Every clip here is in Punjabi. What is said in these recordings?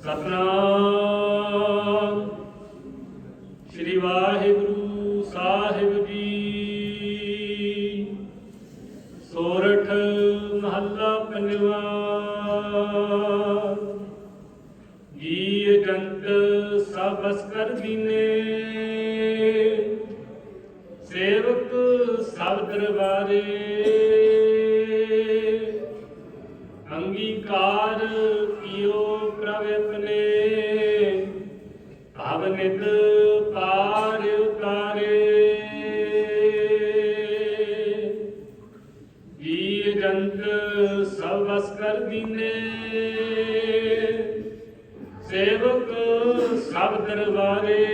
ਸਤਨਾਮ। ਸ੍ਰੀ ਵਾਹਿਗੁਰੂ ਸਾਹਿਬ ਜੀ। ਸੋਰਠ ਮਹੱਲਾ ਪੰਜਵਾ। ਜੀ ਜੰਤ ਸਭ ਕਰ ਦੀਨੇ। ਸੇਵਕ ਸਭ ਦਰਬਾਰੇ। ਅੰਗੀਕਾਰ ਕੀਓ ਪ੍ਰਭ ਆਪਣੇ। ਭਵ ਨਿਤ ਪਾਰ ਉਤਾਰੇ। ਜੀ ਜੰਤ ਸਭ ਵਸ ਕਰ ਦੀਨੇ। ਸੇਵਕ ਸਭ ਦਰਬਾਰੇ।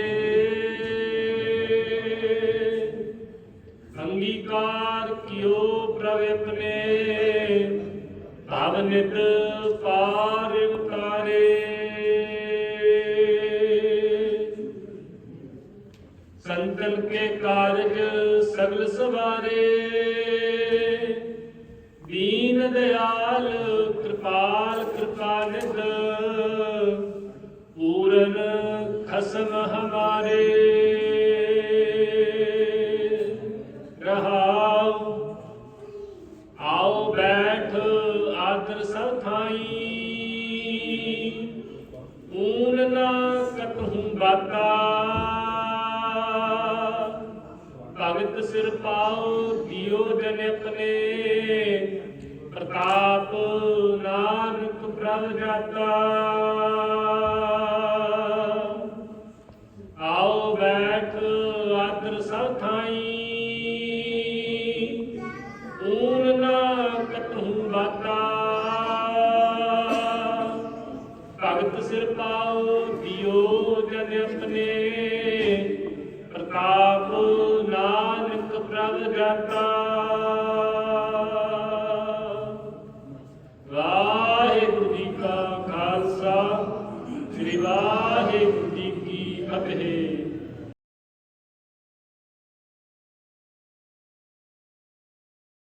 ਅੰਗੀਕਾਰ ਕੀਓ ਪ੍ਰਭ ਨੇ ਨਿਤ ਪਾਰ ਉਤਾਰੇ। ਸੰਤਨ ਕੇ ਕਾਰਜ ਸਗਲ ਸਵਾਰੇ। ਦੀਨ ਦਿਆਲ ਕਿਰਪਾਲ ਕਿਰਪਾ ਨਿਧ ਪੂਰਨ ਖਸਮ ਹਮਾਰੇ। ਥਾਈ। ਊਨ ਨਾ ਕਤਹੂ ਬਾਤਾ ਭਗਤ ਸਿਰ ਪਾਉ ਦਿਓ ਜਨ ਆਪਣੇ। ਪ੍ਰਤਾਪ ਨਾਨਕ ਪ੍ਰਭ ਜਾਤਾ। ਆਓ ਬੈਠ ਆਦਰ ਸਭ ਥਾਈ। ਭਗਤ ਸਿਰ ਪਾਉ ਦਿਓ ਜਨ ਆਪਣੇ। ਪ੍ਰਤਾਪ ਨਾਨਕ ਪ੍ਰਭ ਜਾਤਾ। ਵਾਹਿਗੁਰੂ ਜੀ ਕਾ ਖਾਲਸਾ, ਸ੍ਰੀ ਵਾਹਿਗੁਰੂ ਜੀ ਕੀ ਫਤਿਹ।